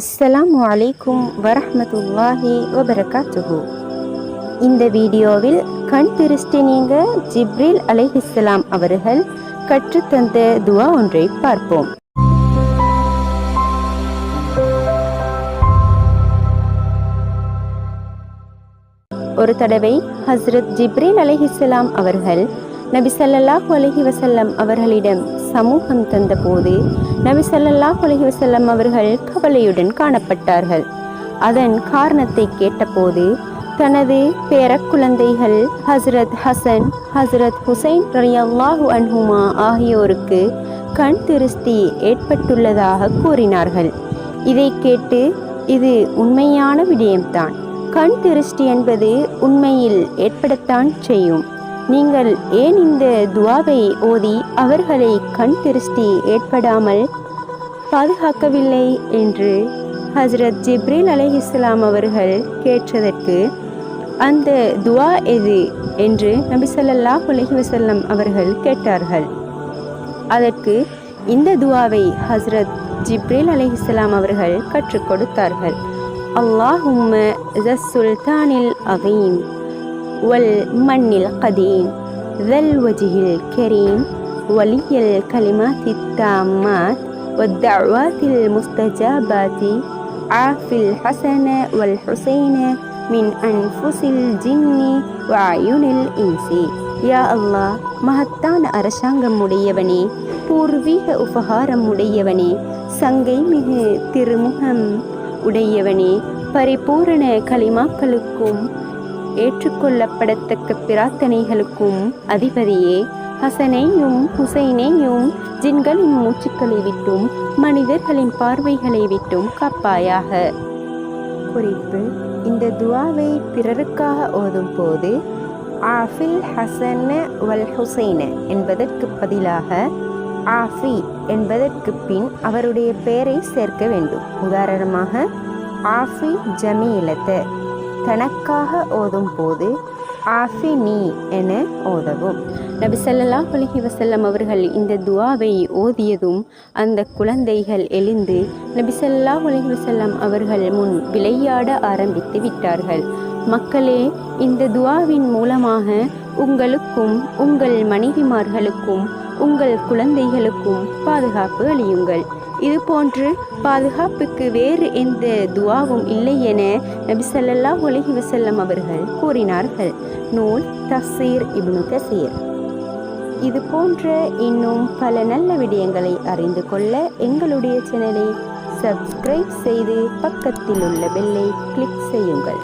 அஸ்ஸலாமு அலைக்கும் வரஹ்மத்துல்லாஹி வபரகாத்துஹு. இந்த வீடியோவில் கண் திருஷ்டி நீங்க ஜிப்ரில் அலைஹிஸ்லாம் அவர்கள் கற்றுத்தந்த துவா ஒன்றை பார்ப்போம். ஒரு தடவை ஹஸ்ரத் ஜிப்ரீல் அலைஹிஸ்லாம் அவர்கள் நபி சல்லல்லாஹ் அலஹி வசல்லம் அவர்களிடம் சமூகம் தந்தபோது நபி சல்லல்லாஹ் அலஹி வசல்லம் அவர்கள் கவலையுடன் காணப்பட்டார்கள். அதன் காரணத்தை கேட்டபோது தனது பேரக்குழந்தைகள் ஹஸ்ரத் ஹசன் ஹஸ்ரத் ஹுசைன் ரலியல்லாஹு அன்ஹுமா ஆகியோருக்கு கண் திருஷ்டி ஏற்பட்டுள்ளதாக கூறினார்கள். இதை கேட்டு இது உண்மையான விடயம்தான். கண் திருஷ்டி என்பது உண்மையில் ஏற்படத்தான் செய்யும். நீங்கள் ஏன் இந்த துவாவை ஓதி அவர்களை கண் திருஷ்டி ஏற்படாமல் பாதுகாக்கவில்லை என்று ஹஸ்ரத் ஜிப்ரீல் அலைஹிஸ்ஸலாம் அவர்கள் கேட்டதற்கு அந்த துவா எது என்று நபி சொல்லல்லா உலகி வசல்லம் அவர்கள் கேட்டார்கள். அதற்கு இந்த துவாவை ஹஸ்ரத் ஜிப்ரீல் அலைஹிஸ்ஸலாம் அவர்கள் கற்றுக் கொடுத்தார்கள். அல்லாஹும் சுல்தானில் அகீம் والمن القديم ذا الوجه الكريم ولي الكلمات التامات والدعوات المستجابات عاف الحسن والحسين من أنفس الجن وعيون الإنس யா அல்லாஹ் மகத்தான அரசாங்கம் உடையவனே பூர்வீக உபகாரம் உடையவனே சங்கை மிகு திருமுகம் உடையவனே பரிபூரண களிமாக்களுக்கும் ஏற்றுக்கொள்ளப்படத்தக்க பிரார்த்தனைகளுக்கும் அதிபதியே ஹசனையும் ஹுசைனையும் ஜின்களின் மூச்சுக்களை விட்டும் மனிதர்களின் பார்வைகளை விட்டும் காப்பாயாக. குறிப்பு இந்த துவாவை பிறருக்காக ஓதும் போது ஆஃபில் ஹசன வல் ஹுசைன என்பதற்கு பதிலாக ஆஃபி என்பதற்கு பின் அவருடைய பெயரை சேர்க்க வேண்டும். உதாரணமாக ஆஃபி ஜமீலத்தை. தனக்காக ஓதும் போது ஆஃபினி நீ என ஓதவும். நபி ஸல்லல்லாஹு அலைஹி அவர்கள் இந்த துவாவை ஓதியதும் அந்த குழந்தைகள் எழுந்து நபி ஸல்லல்லாஹு அலைஹி அவர்கள் முன் விளையாட ஆரம்பித்து விட்டார்கள். மக்களே இந்த துவாவின் மூலமாக உங்களுக்கும் உங்கள் மனைவிமார்களுக்கும் உங்கள் குழந்தைகளுக்கும் பாதுகாப்பு அளியுங்கள். இது போன்று பாதுகாப்புக்கு வேறு எந்த துவாவும் இல்லை என நபி ஸல்லல்லாஹு அலைஹி வசல்லம் அவர்கள் கூறினார்கள். நூல் தசீர் இப்னு கசீர். இது போன்ற இன்னும் பல நல்ல விடயங்களை அறிந்து கொள்ள எங்களுடைய சேனலை சப்ஸ்கிரைப் செய்து பக்கத்தில் உள்ள பெல்லை கிளிக் செய்யுங்கள்.